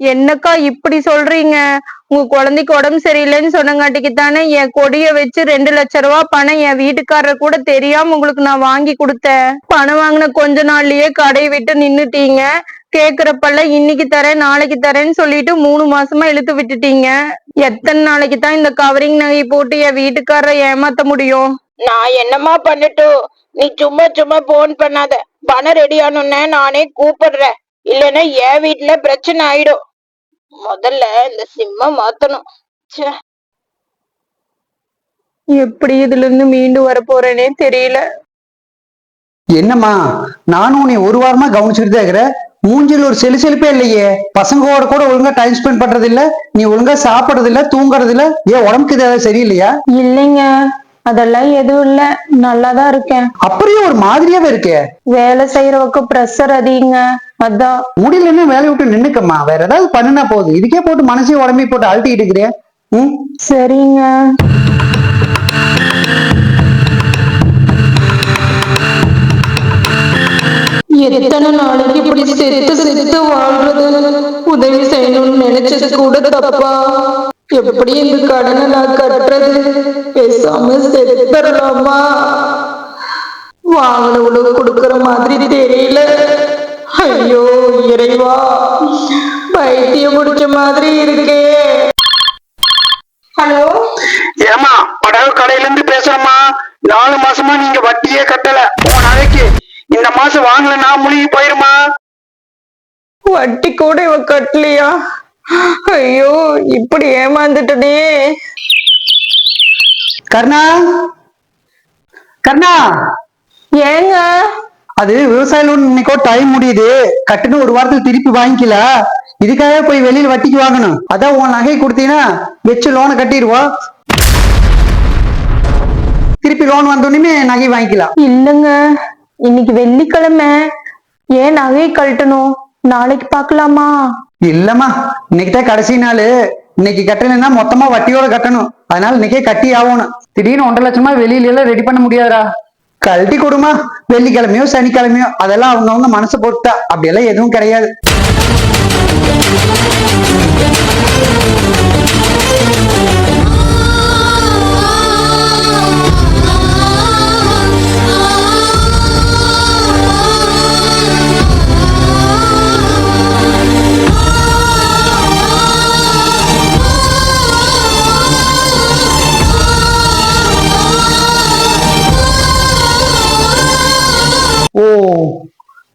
என்னக்கா இப்படி சொல்றீங்க? உங்க குழந்தைக்கு உடம்பு சரியில்லைன்னு சொன்னங்காட்டிக்கு தானே என் கொடிய வச்சு ரெண்டு லட்ச ரூபா பணம் என் வீட்டுக்காரர் கூட தெரியாம உங்களுக்கு நான் வாங்கி கொடுத்தேன். பணம் வாங்கின கொஞ்ச நாள்லயே கடையை விட்டு நின்னுட்டீங்க. கேக்குறப்பல்ல இன்னைக்கு தரேன் நாளைக்கு தரேன்னு சொல்லிட்டு மூணு மாசமா இழுத்து விட்டுட்டீங்க. எத்தனை நாளைக்கு தான் இந்த கவரிங் நகை போட்டு என் வீட்டுக்காரரை ஏமாத்த முடியும்? நான் என்னம்மா பண்ணட்டும்? நீ சும்மா சும்மா போன் பண்ணாத. பணம் ரெடி ஆனோன்னு நானே கூப்பிடுறேன். இல்லைன்னா என் வீட்டுல பிரச்சனை ஆயிடும். முதல்ல இந்த சிம்ம மாத்தணும். ச்சே. எப்படி இதுல இருந்து மீண்டு வர போறேனே தெரியல. என்னம்மா நானும் உன்னை ஒரு வாரமா கவனிச்சுட்டு தான் இருக்கிறேன். மூஞ்சில ஒரு செலுசெலுப்பே இல்லையே. பசங்களோட கூட ஒழுங்கா டைம் ஸ்பெண்ட் பண்றது இல்ல நீ ஒழுங்கா சாப்பிடுறது இல்ல தூங்குறது இல்ல ஏன் உடம்புக்கு ஏதாவது சரியில்லையா? இல்லைங்க. அதெல்லாம் எதுவும் இல்ல. நல்லாதான் இருக்கேன். அப்படியே ஒரு மாதிரியாவே இருக்கே. வேலை செய்யறவக்கு ப்ரெஷர் அதிகங்க. அதான் முடியலன்னு வேலையை விட்டு நின்னுக்கம்மா. வேற ஏதாவது பண்ணுனா போகுது இதுக்கே போட்டு மனசையும் உடம்பி போட்டு அழட்டிக்கிட்டு இருக்கிறேன் ம்? சரிங்க. எத்தனை நாளைக்கு இப்படி செத்து செத்து வாழ்றது? உதவி செய்யணும்னு நினைச்சது கூட தப்பா? எப்படி இந்த கடனை நான் கட்டுறது? பேசாம செத்துறலாமா? வாங்கின உணவு கொடுக்கற மாதிரி தெரியல. ஐயோ இறைவா பைத்தியம் முடிச்ச மாதிரி இருக்கே. ஹலோ? ஏமா படகு கடையில இருந்து பேசுறேம்மா நாலு மாசமா நீங்க வட்டியே கட்டல. உன் நகைக்கு இந்த மாசம் வாங்கலன்னா முழுகி போயிருமா? வட்டி கூட இவ கட்டலையா? ஐயோ இப்படி ஏமாந்துட்டனே. கர்ணா? கர்ணா? ஏங்க? அது விவசாய லோன் இன்னைக்கோ டைம் முடியுது. கட்டுன்னு ஒரு வாரத்துல திருப்பி வாங்கிக்கல. இதுக்காக போய் வெளியில வட்டிக்கு வாங்கணும். அதான் உன் நகை கொடுத்தீங்கன்னா வச்சு லோனை கட்டிடுவோம். திருப்பி லோன் வந்தோடனே நகை வாங்கிக்கலாம். இல்லங்க. இன்னைக்கு வெள்ளிக்கிழமை. ஏன் நகையை கழட்டணும்? நாளைக்கு பார்க்கலாமா? இல்லம்மா. இன்னைக்கு தான் கடைசி நாள். இன்னைக்கு கட்டணும்னா மொத்தமா வட்டியோட கட்டணும். அதனால இன்னைக்கே கட்டி ஆகணும். திடீர்னு ஒன்றரை லட்சமா வெளியில எல்லாம் ரெடி பண்ண முடியாதா கழட்டி கொடுமா. வெள்ளிக்கிழமையோ சனிக்கிழமையோ அதெல்லாம் அவங்கவுங்க மனசு பொறுத்தா. அப்படியெல்லாம் எதுவும் கிடையாது.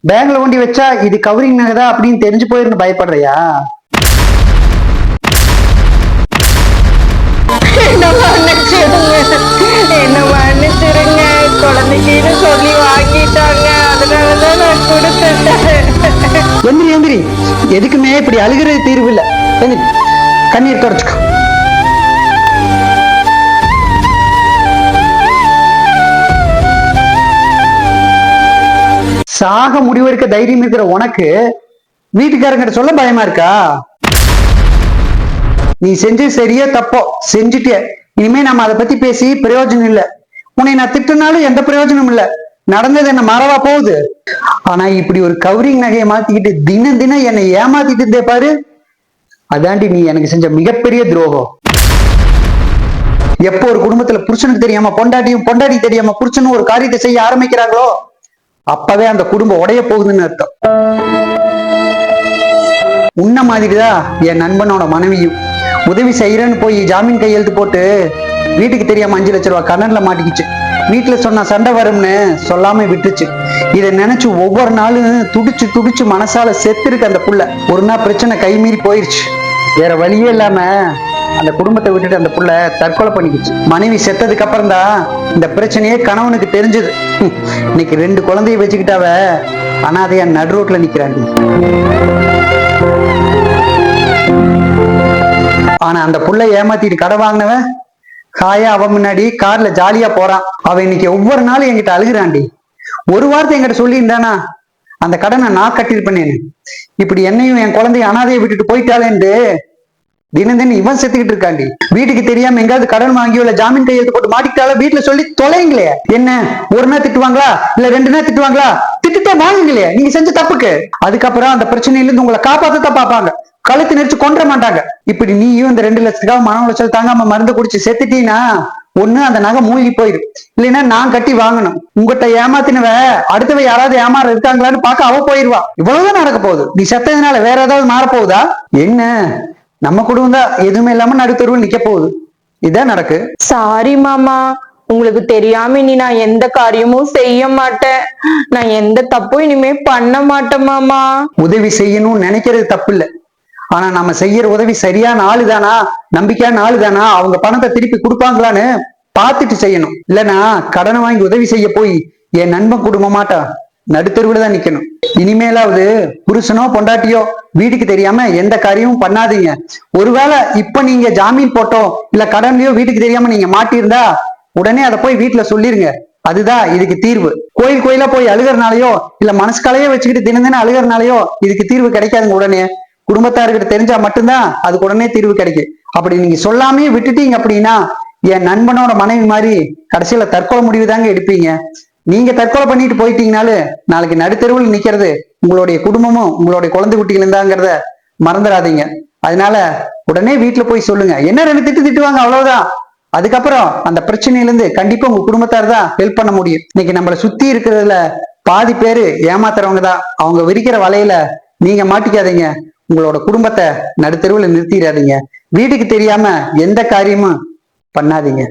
பேங்க்ல கொண்டு வச்சா இது கவரிங் நகைதா அப்படின்னு தெரிஞ்சு போயிருந்து பயப்படுறியா? என்ன மன்னிச்சிருங்க என்ன மன்னிச்சிருங்க குழந்தைக்கு சொல்லி வாங்கிட்டாங்க. அதனாலதான் நான் கொடுத்துட்டேன் எந்திரி எந்திரி. எதுக்குமே இப்படி அழுகிறது தீர்வு இல்ல. எந்திரி. கண்ணீர் தொடச்சுக்கோ. சாக முடிவெடுக்க தைரியம் இருக்கிற உனக்கு வீட்டுக்காரங்கிட்ட சொல்ல பயமா இருக்கா? நீ செஞ்சது சரியா தப்போ? செஞ்சுட்டே இனிமே நம்ம அதை பத்தி பேசி பிரயோஜனம் இல்லை. உன்னை நான் திட்டினாலும் எந்த பிரயோஜனமும் இல்ல. நடந்தது என்ன மறவா போகுது? ஆனா இப்படி ஒரு கவரிங் நகையை மாத்திக்கிட்டு தினம் தினம் என்னை ஏமாத்திட்டு இருந்தே பாரு. அதாண்டி நீ எனக்கு செஞ்ச மிகப்பெரிய துரோகம். எப்போ ஒரு குடும்பத்துல புருஷனுக்கு தெரியாம பொண்டாட்டியும் பொண்டாட்டி தெரியாம புருஷனும் ஒரு காரியத்தை செய்ய ஆரம்பிக்கிறாங்களோ? அப்பவே அந்த குடும்பம் உடைய போகுதுன்னு அர்த்தம். உன்ன மாதிரிதான் என் நண்பனோட மனைவியும். உதவி செய்யறேன்னு போய் ஜாமீன் கையெழுத்து போட்டு வீட்டுக்கு தெரியாம அஞ்சு லட்ச ரூபாய் கடன்ல மாட்டிக்கிச்சு. வீட்டுல சொன்னா சண்டை வரும்னு சொல்லாம விட்டுச்சு. இதை நினைச்சு ஒவ்வொரு நாளும் துடிச்சு துடிச்சு மனசால செத்து இருக்கு அந்த புள்ள. ஒரு நாள் பிரச்சனை கை மீறி போயிருச்சு. வேற வழியே இல்லாம அந்த குடும்பத்தை விட்டுட்டு அந்த புள்ள தற்கொலை பண்ணிக்கிச்சு. மனைவி செத்ததுக்கு அப்புறம் தான் இந்த பிரச்சனையே கணவனுக்கு தெரிஞ்சது. இன்னைக்கு ரெண்டு குழந்தைய வச்சுக்கிட்டாவ அனாதையா நடு ரோட்ல நிக்கிறாண்டி ஆனா அந்த புள்ள ஏமாத்திட்டு கடை வாங்கினவன் காயா அவன் முன்னாடி கார்ல ஜாலியா போறான். அவன் இன்னைக்கு ஒவ்வொரு நாளும் என்கிட்ட அழுகுறாண்டி. ஒரு வார்த்தை என்கிட்ட சொல்லியிருந்தானா அந்த கடனை நான் கட்டியிருப்பேன் இப்படி என்னையும் என் குழந்தைய அனாதையை விட்டுட்டு போயிட்டாளேன்ட்டு தினம் தினம் இவன் செத்துக்கிட்டு இருக்காண்டி. வீட்டுக்கு தெரியாம எங்காவது கடன் வாங்கி இல்ல ஜாமீன் கையெழுத்து போட்டு மாட்டிக்கிட்டாலும் வீட்டுல சொல்லி தொலைங்களே என்ன? ஒரு நாள் திட்டுவாங்களா? இல்ல ரெண்டு நாள் திட்டுவாங்களா? திட்டுட்டே வாங்குங்களே நீங்க செஞ்ச தப்புக்கு. அதுக்கப்புறம் அந்த பிரச்சனையில இருந்து உங்களை காப்பாத்தத்தான் பாப்பாங்க கழுத்து நெரிச்சு கொன்ற மாட்டாங்க. இப்படி நீயும் இந்த ரெண்டு லட்சத்துக்காக மன உளைச்சல் தாங்காம மருந்து குடிச்சு செத்துட்டீங்கன்னா ஒண்ணு அந்த நகை மூழ்கி போயிடும் இல்லைன்னா நான் கட்டி வாங்கணும். உங்ககிட்ட ஏமாத்தினவ அடுத்தவ யாராவது ஏமாற இருக்காங்களான்னு பார்க்க அவ போயிருவா. இவ்வளவுதான் நடக்க போகுது. நீ செத்ததுனால வேற ஏதாவது மாற போகுதா என்ன? நம்ம குடும்பம் தான் எதுவுமே இல்லாம நடுத்தருவில் நிக்க போகுது. இதான் நடக்கு. சாரி மாமா. உங்களுக்கு தெரியாம இனி நான் எந்த காரியமும் செய்ய மாட்டேன். நான் எந்த தப்பும் இனிமே பண்ண மாட்டேன் மாமா. உதவி செய்யணும்னு நினைக்கிறது தப்பு இல்ல ஆனா நம்ம செய்யற உதவி சரியான ஆளுதானா? நம்பிக்கையான ஆளுதானா? அவங்க பணத்தை திருப்பி கொடுப்பாங்களான்னு பார்த்துட்டு செய்யணும். இல்லனா கடனை வாங்கி உதவி செய்ய போய் என் நண்பன் குடும்பமாட்டா? நடுத்தருவில் தான் நிக்கணும். இனிமேலாவது புருஷனோ பொண்டாட்டியோ வீட்டுக்கு தெரியாம எந்த காரியமும் பண்ணாதீங்க. ஒருவேளை இப்ப நீங்க ஜாமீன் போட்டோ இல்ல கடன்லயோ வீட்டுக்கு தெரியாம நீங்க மாட்டியிருந்தா உடனே அதை போய் வீட்டுல சொல்லிருங்க. அதுதான் இதுக்கு தீர்வு. கோயில் கோயிலா போய் அழுகிறனாலயோ இல்ல மனசுக்கலையோ வச்சுக்கிட்டு தினம் தினம் அழுகிறனாலயோ இதுக்கு தீர்வு கிடைக்காதுங்க உடனே. குடும்பத்தார்கிட்ட தெரிஞ்சா மட்டும்தான் அதுக்கு உடனே தீர்வு கிடைக்கும். அப்படி நீங்க சொல்லாமே விட்டுட்டீங்க அப்படின்னா என் நண்பனோட மனைவி மாதிரி கடைசியில தற்கொலை முடிவு தாங்க எடுப்பீங்க. நீங்க தற்கொலை பண்ணிட்டு போயிட்டீங்கனாலே நாளைக்கு நடுத்தெருவில் நிக்கிறது உங்களுடைய குடும்பமும் உங்களுடைய குழந்தை குட்டிகளும் தாங்கிறத மறந்துடாதீங்க. அதனால உடனே வீட்டுல போய் சொல்லுங்க. என்ன ரெண்டு திட்டு திட்டுவாங்க? அவ்வளவுதான். அதுக்கப்புறம் அந்த பிரச்சனையில இருந்து கண்டிப்பா உங்க குடும்பத்தார் தான் ஹெல்ப் பண்ண முடியும். இன்னைக்கு நம்மளை சுத்தி இருக்கிறதுல பாதி பேரு ஏமாத்துறவங்க தான். அவங்க விரிக்கிற வலையில நீங்க மாட்டிக்காதீங்க. உங்களோட குடும்பத்தை நடுத்தெருவில் நிறுத்திடாதீங்க. வீட்டுக்கு தெரியாம எந்த காரியமும் பண்ணாதீங்க.